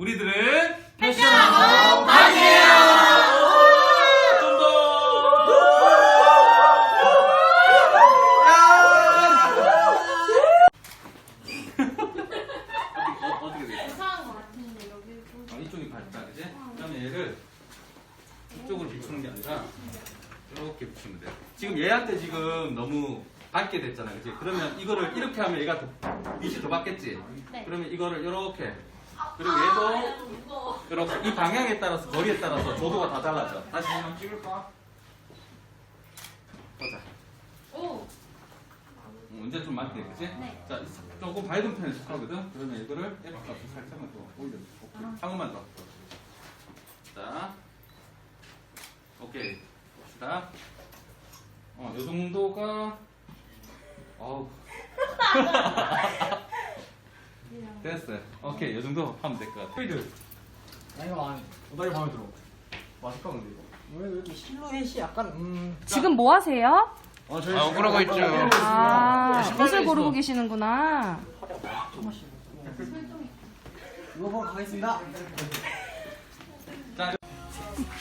우리들은 패션하고 좀 어, 이쪽이 밝다, 그지? 그러면 얘를 이쪽으로 비추는 게 아니라 이렇게 비추면 돼. 지금 얘한테 지금 너무 밝게 됐잖아, 그지? 그러면 이거를 이렇게 하면 얘가 더, 빛이 더 받겠지? 네. 그러면 이거를 이렇게 이렇게 이 방향에 따라서 거리에 따라서 조도가 다 달라져. 다시 한번 찍을까? 보자. 오 음, 이제 좀 맞게, 그지? 네. 자, 조금 밝은 편에 속하거든? 그러면 이거를 F 값을 살짝만 더 올려. 오케이. 방금만 더. 자. 오케이. 봅시다. 어, 요 정도가, 어우. 됐어요. 오케이, 요 정도 하면 될 것 같아. 페 이드. 아 이거 안 오다리 마음에 들어 맛있다 근데 이거 왜 이렇게 실루엣이 약간 음 지금 뭐 하세요? 아, 저희 아, 억울하고 있죠. 아, 옷을 고르고 계시는구나. 이거 보러 가겠습니다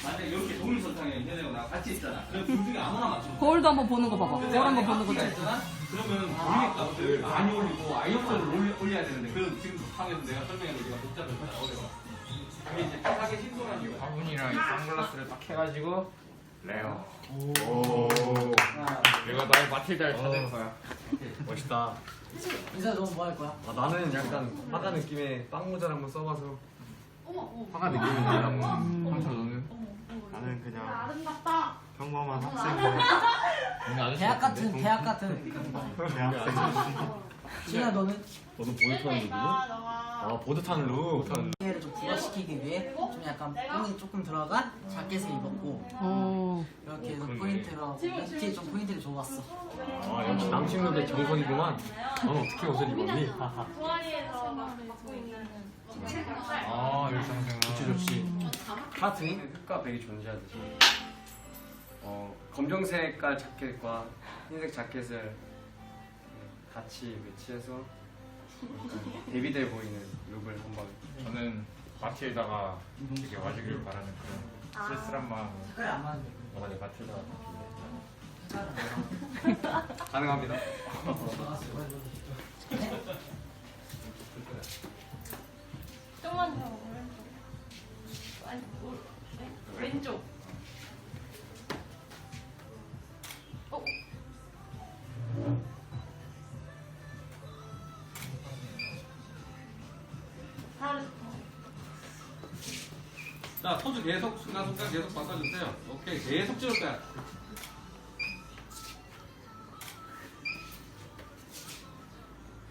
만약에 이렇게 동일 선상에 현애가 나 같이 있잖아. 그럼 둘 중에 아무나 맞춰. 거울도 한번 보는 거 봐봐. 거울 한번 보는 거 봐. 있잖아? 그러면 값을 많이 올리고 아이언선을 올려, 올려야 되는데 그럼 지금 상에서 내가 설명해도 내가 복잡해서 어려워. 화분이랑 이 선글라스를 딱 해가지고 레어. 아, 이거 나의 마틸다를 찾은 거야. 멋있다. 인사 너무 뭐 할 거야? 아, 나는 약간 화가 느낌의 빵 모자를 한번 써봐서 어머 어머 화가 느낌이 나라고. 황철 너는? 나는 그냥 아름답다 평범한 아저씨 대학 같은? 대학 같은 그런 거 진아 너는? 너도 보드 타는 룩이야? 아 보드 타는 룩. 해를 좀 부각시키기 위해 좀 약간 뽕이 조금 들어간 자켓을 입었고. 어. 이렇게 해서 포인트로 밑에 좀 포인트를 줘봤어. 아 역시 남친 룩의 정석이구만. 넌 어떻게 옷을 입었니? 하하. 동아리에서 막 갖고 있는 아, 일상생활. 좋지 좋지. 하트니 흑과 백이 존재하듯이. 어 검정색깔 자켓과 흰색 자켓을 음, 같이 매치해서 약간 데뷔돼 보이는 룩을 한번. 저는 마틸다가 되게 와주길 바라는 그런 쓸쓸한 마음. 색깔이 안 맞는데. 어머니 마틸다가 가능합니다. 좀만 더 오른쪽. 아니 오, 네? 왼쪽 자, 포즈 계속 순간순간 계속 바꿔주세요. 오케이, 계속 찍을 거야.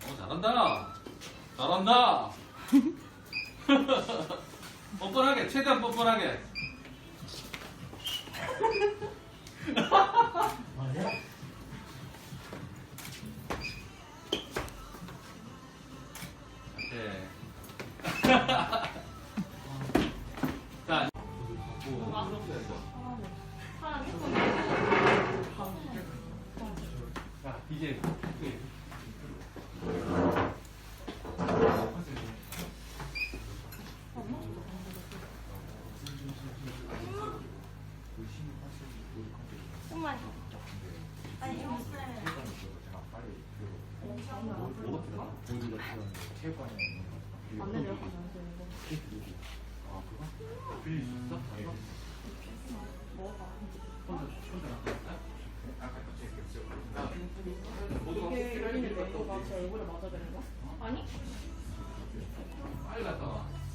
어, 잘한다. 잘한다. 뻔뻔하게, 최대한 뻔뻔하게. 오케이. 이제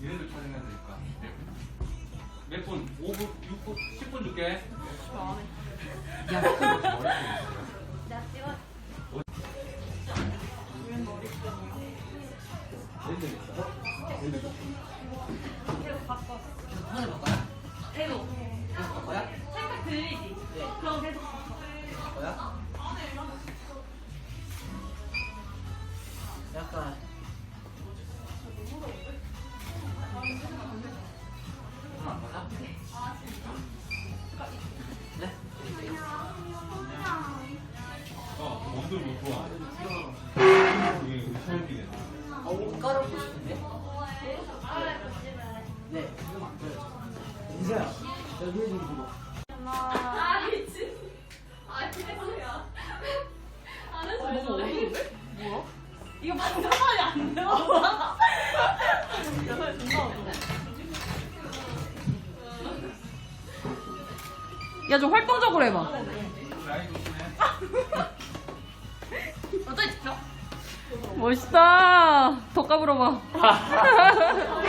얘네들 촬영해야 되니까. 몇 분? 5분, 6분, 10분 줄게. 내가 찍어 계속 바꿔 하늘 바꿔야? 계속 계속 바꿔야? 살짝 들리지? 네 그럼 계속 바꿔 바꿔야? 좀 활동적으로 해봐. 어떻게 찍혀? 멋있다. 더 까불어봐. 아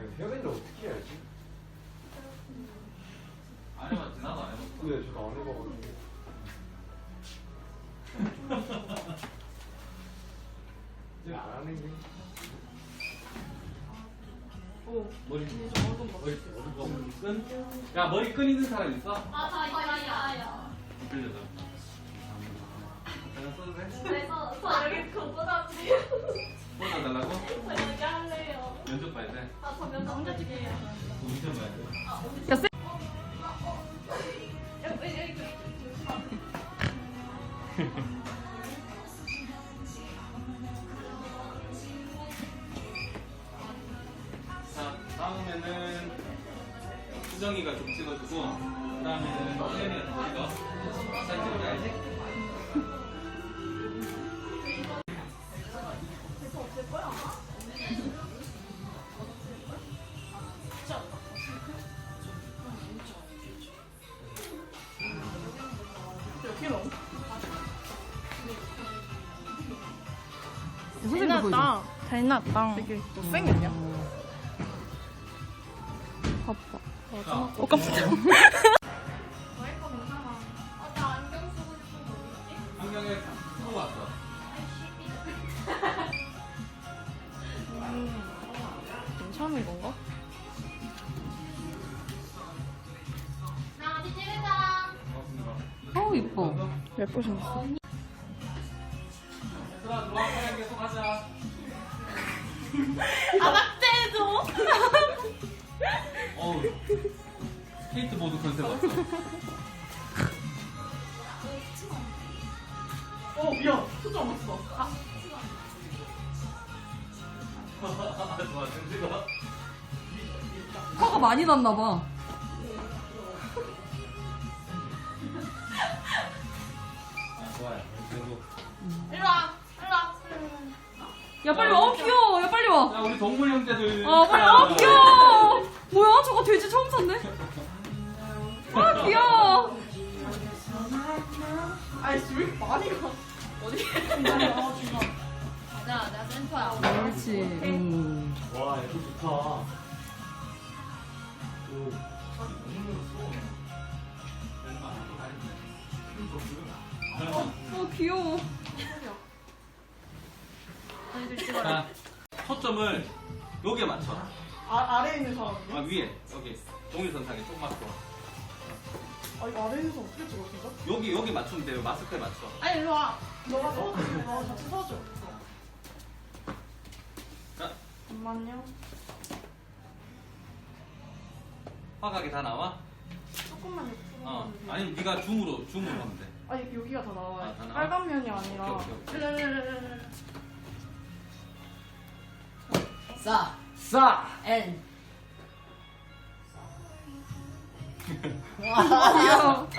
이거 헤어밴드 어떻게 해야지? 안 해봤지 나도 안 해봤어. 근데 저도 안 해봐 끈? 야 머리 끈 있는 사람 있어? 아. 빌려줘. 내가 써도 돼? 그래서 저 여기 그거보다지. 꽂아달라고? 저 여기 할래요. 면접 봐야 돼. 아 저 면접 혼자 찍게요. 운전 봐야 돼. 야, 쎄. 여 잘 났다. 되게 못생겼냐? 바빠. 어. 어나 안경 쓰고 싶은 거 있지? 안경을 쓰고 왔어. 괜찮은 건가? 나 어디 찍을까? 어우, 이뻐. 예쁘셨어. 많이 났나봐. 아, 좋아요. 그리고. 일로 와. 일로 와. 야, 빨리 와. 어, 귀여워. 야, 빨리 와. 야, 우리 동물 형제들. 아, 빨리 와. 어, 귀여워. 뭐야? 저거 돼지 처음 샀네. 아, 귀여워. 왜 이렇게 많이 가? 맞아, 내가 센터야. 그렇지. 음. 와 애들 좋다 어, 귀여워. 자, 초점을 여기에 맞춰. 아, 아래에 있는 사람이요? 아, 위에. 여기. 동일선상에 쪽 맞고. 아, 이거 아래에 있는 사람 어떻게 찍어, 진짜? 여기, 여기 맞추면 돼요. 마스크에 맞춰. 아니, 일로 와. 너가 서줘. 너가 같이 서줘. 자, 잠깐만요. 화각이 다 나와? 조금만 옆으로. 어. 아니면 네가 줌으로, 줌으로 하면 돼. 아니, 여기가 다 나와요. 아, 다 나와? 빨간 면이 아니라. 오케이, 오케이, 르르르르르. 싸! 싸! N. 귀여워.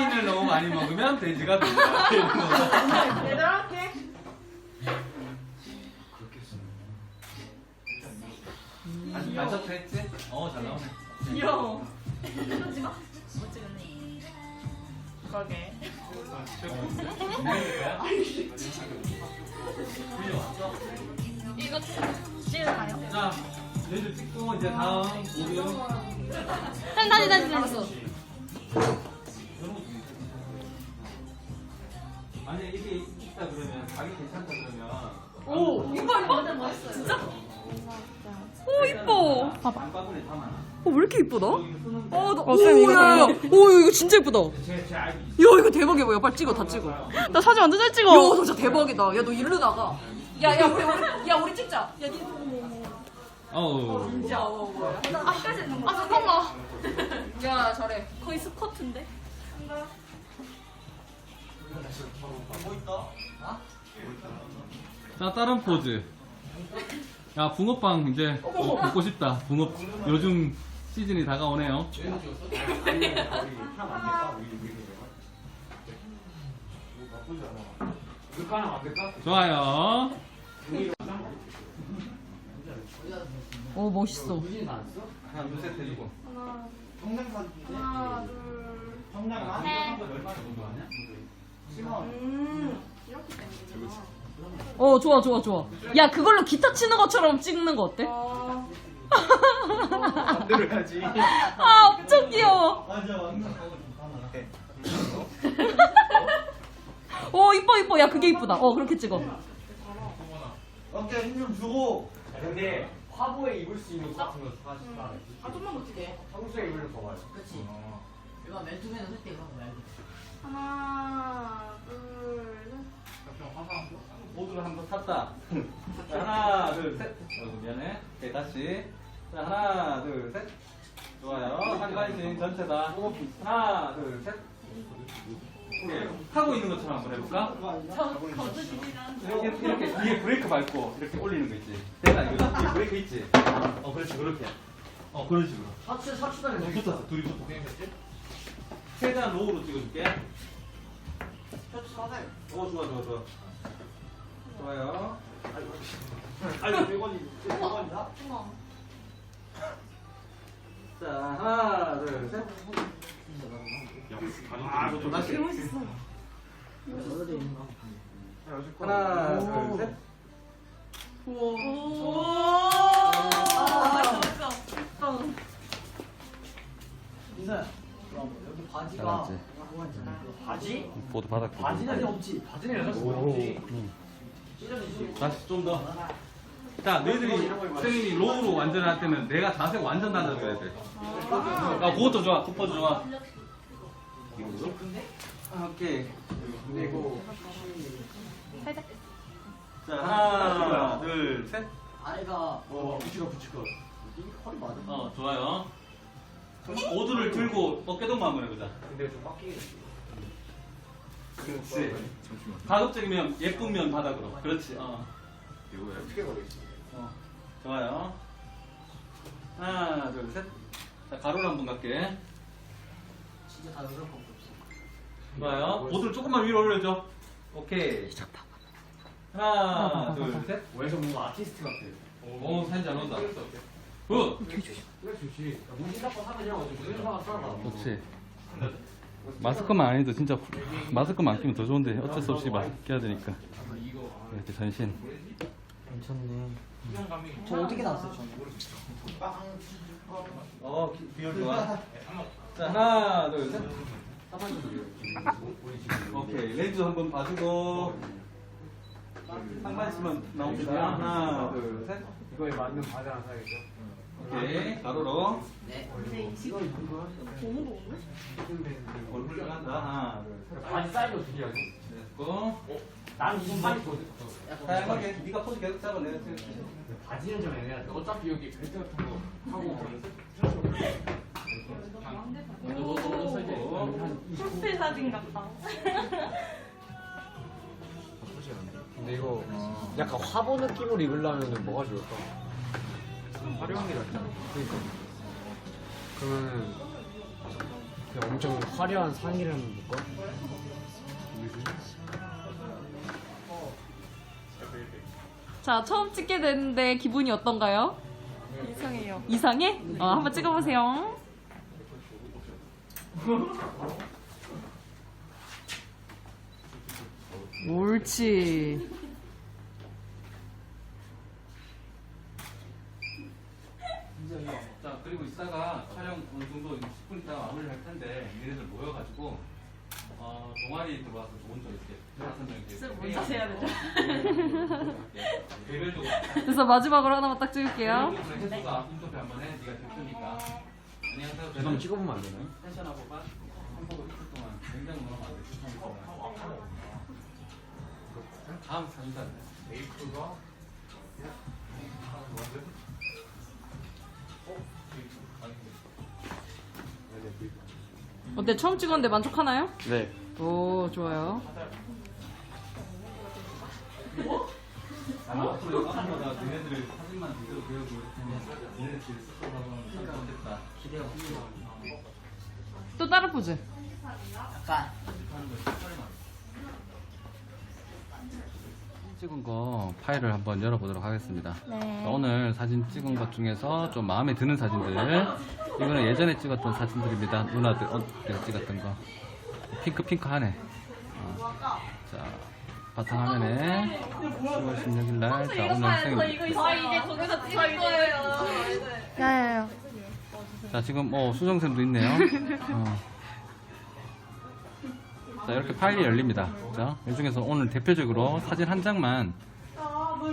을 너무 많이 먹으면 돼지가 된다. 얘들아, 할게. 아직 반짝도 했지? 어, 잘 나오네. 귀여워. 못 찍었네. 그러게. 이거 찍을까요? 자, 돼지 찍고 이제 다음 오디오. 다시 다시 다시 알았어. 만약에 이게 있다 그러면 가격 괜찮다 그러면 오, 이거 봐, 이거. 진짜? 오, 이뻐. 반바구니 다 많아. 어, 왜 이렇게 이쁘다? 어, 나, 어, 쌤, 오, 이거 야, 야. 오, 이거 진짜 이쁘다. 야. 이거 대박이야. 뭐야. 빨리 찍어, 다 찍어. 야, 나 사진 완전 잘 찍어. 너 진짜 대박이다. 야, 너 일로 나가. 야, 야, 우리, 우리, 야, 우리 찍자. 야, 니 어우. 진짜, 어, 뭐야. 아 잠깐만. 야, 잘해. 거의 스쿼트인데. 자, 다른 포즈. 야 붕어빵 이제 먹고 싶다. 붕어 요즘 시즌이 다가오네요. 좋아요. 오 멋있어. 하나 둘? 음, 이렇게 되는구나. 어 좋아 좋아 좋아. 야 그걸로 기타 치는 것처럼 찍는 거 어때? 어, 반대로 해야지 아 엄청 귀여워. 맞아 완전 오 이뻐 이뻐. 야 그게 이쁘다. 어 그렇게 찍어. 어깨 힘좀 주고 근데 화보에 입을 수 있는 옷 같은 거 사실까? 아 좀만 멋지게. 평소에 입으면 더 봐요. 그치. 이거 맨투맨은 솔직히 이런 거 말고. 하나, 둘, 셋. 모두를 한번 탔다. 자, 하나, 둘, 셋. 어, 미안해. 오케이, 다시. 자, 하나, 둘, 셋. 좋아요. 한 발씩 전체다. 하나, 둘, 셋. 오케이. 타고 있는 것처럼 한번 해볼까? 이렇게, 이렇게 뒤에 브레이크 밟고 이렇게 올리는 거 있지. 내가 이거 뒤에 브레이크 있지? 어, 그렇지, 그렇게. 어, 그런 식으로. 사추 사추다리 너무 붙었어, 둘이 붙었어. 최대한 로우로 찍어줄게. 사추 사세요 오, 좋아, 좋아, 좋아. 좋아요. 아니 100원이 100원이다? 우와. 자, 하나, 둘, 셋. 아, 좀 다시. 하나, 둘, 셋. 민서야 여기 바지가 잘하지. 그거 있잖아. 바지? 보드 바닥. 바지는 없지 바지는 여자 없지 다시 좀 더. 자, 너희들이 선생님이 로우로 완전 할 때는 내가 자세 완전 낮아져야 돼. 아, 그것도 좋아. 그것도 좋아. 아, 오케이. 그리고 자, 하나, 둘, 셋. 아래가 어 붙이가 붙이가 이게 허리 맞아? 어, 좋아요. 보드를 들고 어깨동무 한번 해보자. 근데 좀 빡기게 그렇지. 가급적이면 예쁜 면 바닥으로. 그렇지. 어. 어떻게 걸어있 어? 어. 좋아요. 하나, 둘, 셋. 자, 가로로 한번 갈게. 진짜 다거 없어. 좋아요. 보드를 조금만 위로 올려줘. 오케이. 하나, 둘, 셋. 왜서 뭔가 아티스트 같아. 오, 사진 잘 나온다. 굿. 그래 좋지. 문신 닦고 사면 그냥 어차피 문신사가 싸나. 좋지. 마스크만 안 해도 진짜 마스크만 안 끼면 더 좋은데 어쩔 수 없이 마스크 껴야 되니까. 이렇게 전신. 괜찮네 저 어떻게 나왔어요 저는? 어, 비율 좋아. 자, 하나, 둘, 셋. 오케이. 렌즈 한번 봐주고. 상반신만 나옵니다. 하나, 둘, 셋. 이거에 맞는 바지 하나 사야겠죠? 오케이. 가로로. 네. 너무 더운데? 얼굴 들어간다. 하나, 둘, 셋. 바지 사이즈 어떻게 하지? 됐고. 나는 이건 바지 거든. 다양하게 네가 포즈 계속 잡아 내가 찍을게. 바지는 좀 애매하지. 어차피 여기 벨트 같은 거 하고 너도 너도 한 프로필 사진 같다. 근데 이거 약간 화보 느낌으로 입으려면 뭐가 좋을까? 화려한 게 낫지 않아? 그러니까 그러면은 그냥 엄청 화려한 상의를 한번 볼까? 자 처음 찍게 됐는데 기분이 어떤가요? 이상해요. 이상해? 어 한번 찍어보세요. 옳지. 자 그리고 이따가 촬영 어느 정도 10분 있다가 마무리를 할 텐데 니네들 모여가지고 어, 동아리 들어와서 먼저 이렇게 다섯 명 이렇게 먼저 해야 되죠? 개별적으로 그래서 마지막으로 하나만 딱 찍을게요. 개별적으로 인터뷰 한번 해. 네가 대표니까. 안녕하세요. 저는 찍어보면 안 되나요? 패션하고 반 한복을 이틀 동안 굉장히 너무 많이 추천했어요 다음 사진사 메이크가 어때 처음 찍었는데 만족하나요? 네. 오 좋아요. 아마 앞으로 여기마다 너네들 사진만 제대로 배우고 이렇게 얘네들끼리 스스로 하면 진짜 좋겠다. 기대가 또 다른 포즈. 약간 찍은 거 파일을 한번 열어보도록 하겠습니다. 네. 오늘 사진 찍은 것 중에서 좀 마음에 드는 사진들. 이거는 예전에 찍었던 사진들입니다. 누나들 어, 내가 찍었던 거. 핑크 핑크하네. 어. 자 바탕화면에 10월 16일 날. 자 오늘 생. 저 이제 거기서 찍을 거예요. 야야야. 자 지금 뭐 수정샘도 있네요. 어. 자 이렇게 파일이 열립니다. 자, 이 중에서 오늘 대표적으로 사진 한 장만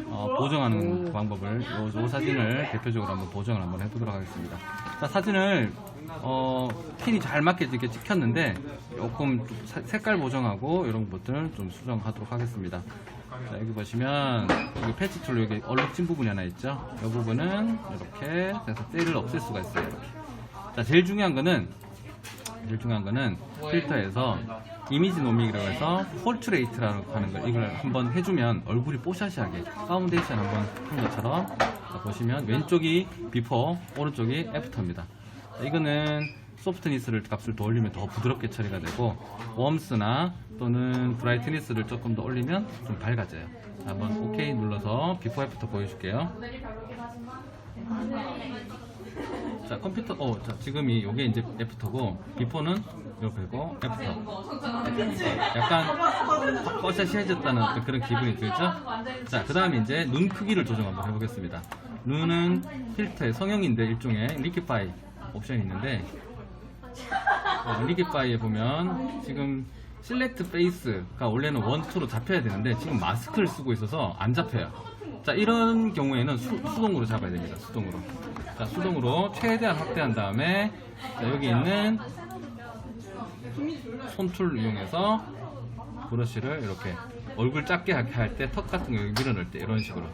어, 보정하는 방법을 요, 요 사진을 대표적으로 한번 보정을 한번 해보도록 하겠습니다. 자 사진을 어, 핀이 잘 맞게 이렇게 찍혔는데 조금 좀 사- 색깔 보정하고 이런 것들 좀 수정하도록 하겠습니다. 자 여기 보시면 여기 패치 툴 여기 얼룩진 부분이 하나 있죠. 이 부분은 이렇게 해서 때를 없앨 수가 있어요. 이렇게. 자 제일 중요한 거는 제일 중요한 거는 필터에서 이미지 노믹이라고 해서 폴트레이트라고 하는 거 이걸 한번 해주면 얼굴이 뽀샤시하게 파운데이션 한번 한 것처럼 자, 보시면 왼쪽이 비포 오른쪽이 애프터입니다. 자, 이거는 소프트니스를 값을 더 올리면 더 부드럽게 처리가 되고 웜스나 또는 브라이트니스를 조금 더 올리면 좀 밝아져요. 자, 한번 OK 눌러서 비포 애프터 보여줄게요 자 컴퓨터 어 자, 지금이 요게 이제 애프터고 비포는 이렇게고 애프터. 약간 뻐샤시해졌다는 어떤 그런 기분이 들죠? 자 그 다음에 이제 눈 크기를 조정 한번 해보겠습니다. 눈은 필터의 성형인데 일종의 리키파이 옵션이 있는데 어, 리기파이에 보면 지금 실렉트 페이스가 원래는 원, 투로 잡혀야 되는데 지금 마스크를 쓰고 있어서 안 잡혀요. 자 이런 경우에는 수, 수동으로 잡아야 됩니다. 수동으로. 자 수동으로 최대한 확대한 다음에 자, 여기 있는 손툴 이용해서 브러쉬를 이렇게 얼굴 작게 할 때 턱 같은 거 밀어넣을 때 이런 식으로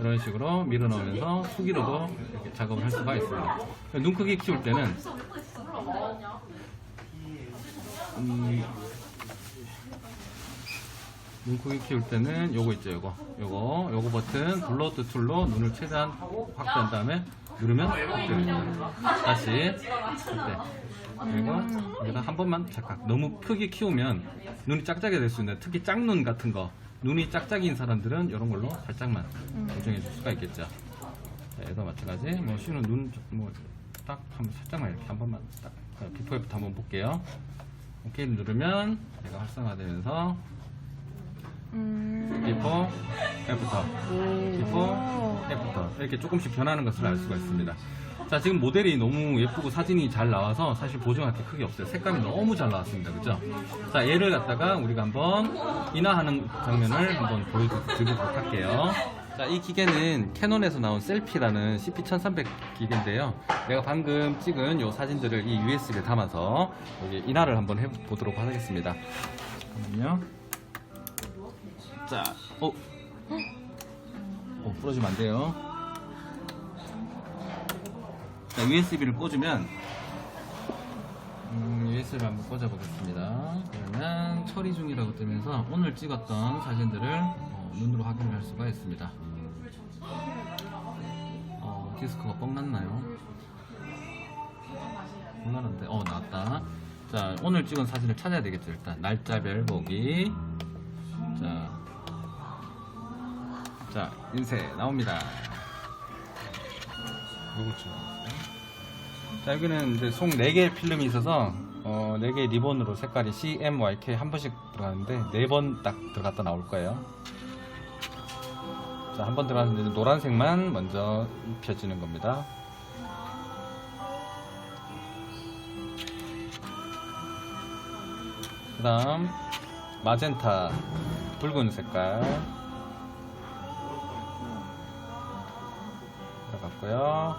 이런 식으로 밀어넣으면서 수기로도 이렇게 작업을 할 수가 있습니다. 눈 크기 키울 때는 음, 눈 크기 키울 때는 요거 있죠 요거. 요거 요거 버튼 블러드 툴로 눈을 최대한 확대한 다음에 누르면 확대됩니다. 다시. 확대 그리고 여기다 한 번만 착각. 너무 크게 키우면 눈이 짝짝이 될 수 있는데 특히 짝눈 같은 거. 눈이 짝짝이인 사람들은 이런 걸로 살짝만 조정해 줄 수가 있겠죠. 자, 얘도 마찬가지. 뭐 쉬는 눈뭐딱 한번 살짝만 이렇게 한 번만 딱 자, 비포 애프터 한번 볼게요. 오케이 누르면 얘가 활성화되면서 비포 애프터 비포 애프터 이렇게 조금씩 변하는 것을 알 수가 있습니다. 자 지금 모델이 너무 예쁘고 사진이 잘 나와서 사실 보정할 게 크게 없어요. 색감이 너무 잘 나왔습니다. 그죠? 자 얘를 갖다가 우리가 한번 인화하는 장면을 한번 보여드리도록 할게요. 자, 이 기계는 캐논에서 나온 셀피라는 CP1300 기계인데요. 내가 방금 찍은 요 사진들을 이 USB에 담아서 여기 인화를 한번 해보도록 하겠습니다. 잠깐만요. 자, 어, 어, 부러지면 안 돼요. 자, USB를 꽂으면, 음, USB를 한번 꽂아보겠습니다. 그러면 처리 중이라고 뜨면서 오늘 찍었던 사진들을 어, 눈으로 확인을 할 수가 있습니다. 어, 디스크가 뻥 났나요? 뻥 나는데, 어, 나왔다. 자, 오늘 찍은 사진을 찾아야 되겠죠, 일단. 날짜별 보기. 자, 자, 인쇄 나옵니다. 요거 찍어봤어요. 자, 여기는 이제 총 4개의 필름이 있어서, 어, 4개의 리본으로 색깔이 CMYK 한 번씩 들어가는데, 4번 딱 들어갔다 나올 거예요. 자, 한 번 들어갔는데, 노란색만 먼저 입혀지는 겁니다. 그 다음, 마젠타, 붉은 색깔. 괜찮아요.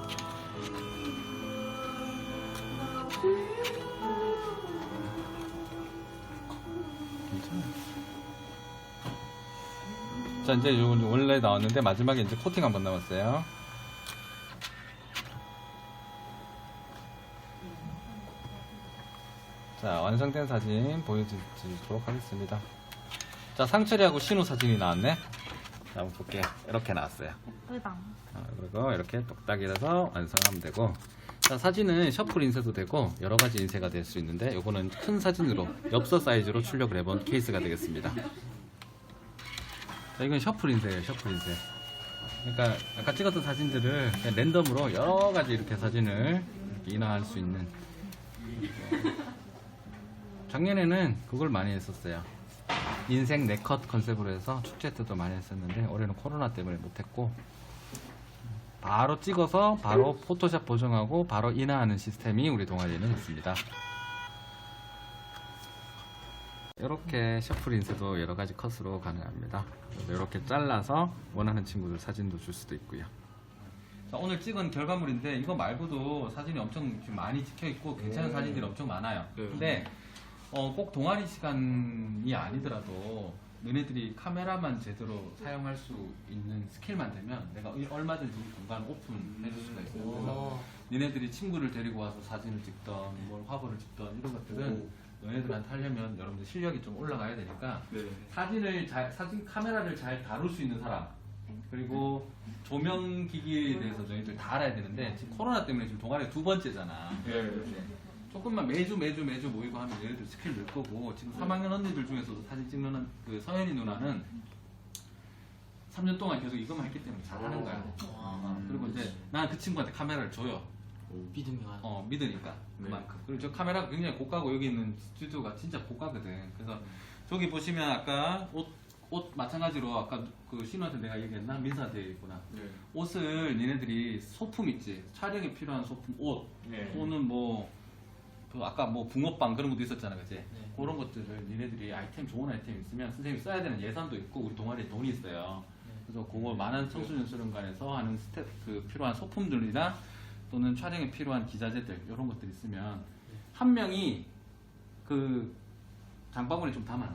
자 이제 요 원래 나왔는데 마지막에 이제 코팅 한번 남았어요. 자 완성된 사진 보여드리도록 하겠습니다. 자 상처리하고 신호 사진이 나왔네. 자, 한번 볼게요. 이렇게 나왔어요. 으당. 어, 그리고 이렇게 똑딱이라서 완성하면 되고 자, 사진은 셔플 인쇄도 되고 여러 가지 인쇄가 될 수 있는데 이거는 큰 사진으로 엽서 사이즈로 출력을 해본 케이스가 되겠습니다. 자, 이건 셔플 인쇄예요. 셔플 인쇄. 그러니까 아까 찍었던 사진들을 그냥 랜덤으로 여러 가지 이렇게 사진을 이렇게 인화할 수 있는 작년에는 그걸 많이 했었어요. 인생 네컷 컨셉으로 해서 축제 때도 많이 했었는데 올해는 코로나 때문에 못했고 바로 찍어서 바로 포토샵 보정하고 바로 인화하는 시스템이 우리 동아리에는 있습니다. 이렇게 셔플 인쇄도 여러 가지 컷으로 가능합니다. 이렇게 잘라서 원하는 친구들 사진도 줄 수도 있고요. 자, 오늘 찍은 결과물인데 이거 말고도 사진이 엄청 지금 많이 찍혀 있고 괜찮은 사진들이 엄청 많아요. 근데 어, 꼭 동아리 시간이 아니더라도 너네들이 카메라만 제대로 사용할 수 있는 스킬만 되면 내가 이- 얼마든지 이 공간 오픈해줄 수가 있어요. 그래서 너네들이 친구를 데리고 와서 사진을 찍던 뭘 화보를 찍던 이런 것들은 너네들한테 하려면 여러분들 실력이 좀 올라가야 되니까 사진을 잘 사진 카메라를 잘 다룰 수 있는 사람 그리고 조명 기기에 대해서 저희들 다 알아야 되는데 지금 코로나 때문에 지금 동아리 두 번째잖아. 네. 조금만 매주 매주 매주 모이고 하면 얘네들 스킬 늘 거고 지금 3학년 언니들 중에서도 사진 찍는 그 서현이 누나는 3년 동안 계속 이것만 했기 때문에 잘하는 거야. 어, 그리고 이제 난 그 친구한테 카메라를 줘요. 믿음이 가. 어 믿으니까. 그만큼. 그리고 저 카메라가 굉장히 고가고 여기 있는 스튜디오가 진짜 고가거든. 그래서 저기 보시면 아까 옷, 옷 마찬가지로 아까 그 신우한테 내가 얘기했나? 민사한테 얘기했구나. 옷을 니네들이 소품 있지. 촬영에 필요한 소품 옷. 네. 또는 뭐 그 아까 뭐 붕어빵 그런 것도 있었잖아 그치? 그런 것들을 니네들이 아이템 좋은 아이템 있으면 선생님이 써야 되는 예산도 있고 우리 동아리에 돈이 있어요. 그래서 그거 많은 청소년 수련관에서 하는 스텝 그 필요한 소품들이나 또는 촬영에 필요한 기자재들 이런 것들 있으면 한 명이 그 장바구니 좀 담아놔.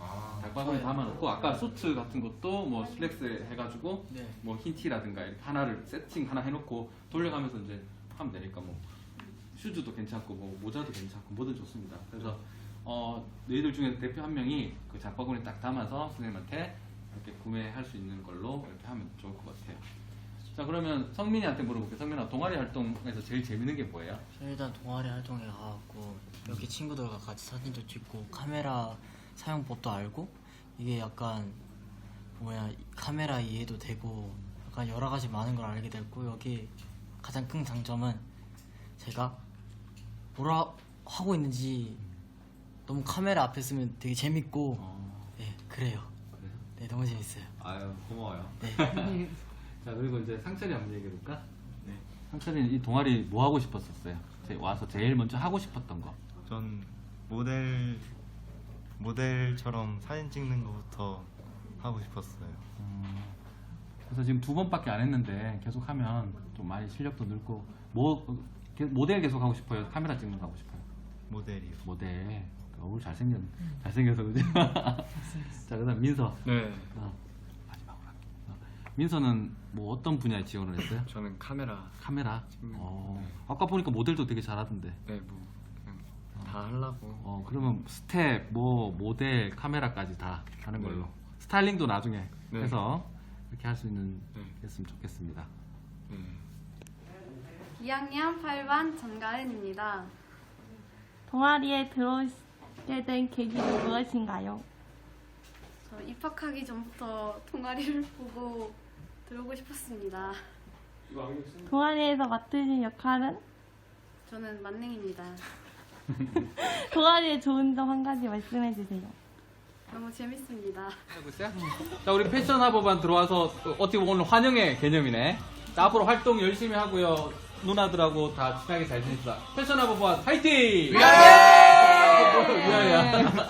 어, 장바구니 담아놓고 아까 수트 같은 것도 뭐 슬랙스 해가지고 네. 뭐 흰 티라든가 이렇게 하나를 세팅 하나 해놓고 돌려가면서 이제 하면 되니까 뭐 슈즈도 괜찮고 뭐 모자도 괜찮고 뭐든 좋습니다. 그래서 어 너희들 중에 대표 한 명이 그 장바구니 딱 담아서 선생님한테 이렇게 구매할 수 있는 걸로 이렇게 하면 좋을 것 같아요. 자 그러면 성민이한테 물어볼게요. 성민아 동아리 활동에서 제일 재밌는 게 뭐예요? 일단 동아리 활동에 가갖고 여기 친구들과 같이 사진도 찍고 카메라 사용법도 알고 이게 약간 뭐야 카메라 이해도 되고 약간 여러 가지 많은 걸 알게 됐고 여기 가장 큰 장점은 제가 뭐라 하고 있는지 너무 카메라 앞에 있으면 되게 재밌고 어, 네 그래요 그래요? 네 너무 재밌어요 아유 고마워요. 네 자 그리고 이제 상철이 한번 얘기해 볼까? 네. 상철이는 이 동아리 뭐 하고 싶었었어요? 제- 와서 제일 먼저 하고 싶었던 거. 전 모델 모델처럼 사진 찍는 것부터 하고 싶었어요. 음, 그래서 지금 두 번밖에 안 했는데 계속 하면 좀 많이 실력도 늘고 뭐 모델 계속 하고 싶어요? 카메라 찍는 거 하고 싶어요? 모델이요. 모델. 그 얼굴 잘생겼 잘생겨서 그지? 자 그다음 민서. 네. 어, 마지막으로 할게. 어, 민서는 뭐 어떤 분야에 지원을 했어요? 저는 카메라. 카메라. 거. 어, 아까 보니까 모델도 되게 잘하던데. 네, 뭐 그냥 다 하려고. 어 그러면 스텝, 뭐 모델, 카메라까지 다 하는 걸로. 스타일링도 나중에 네. 해서 이렇게 할 수 있는 네. 했으면 좋겠습니다. 네. 2학년 8반 전가은입니다. 동아리에 들어오게 된 계기는 무엇인가요? 저 입학하기 전부터 동아리를 보고 들어오고 싶었습니다. 동아리에서 맡으신 역할은? 저는 만능입니다. 동아리의 좋은 점 한 가지 말씀해 주세요. 너무 재밌습니다. 자 우리 패션 학부반 들어와서 또 어떻게 보면 오늘 환영의 개념이네. 자 앞으로 활동 열심히 하고요. 누나들하고 다 친하게 잘 지냅시다. 패션 학부반 화이팅! 위하여! 위하여!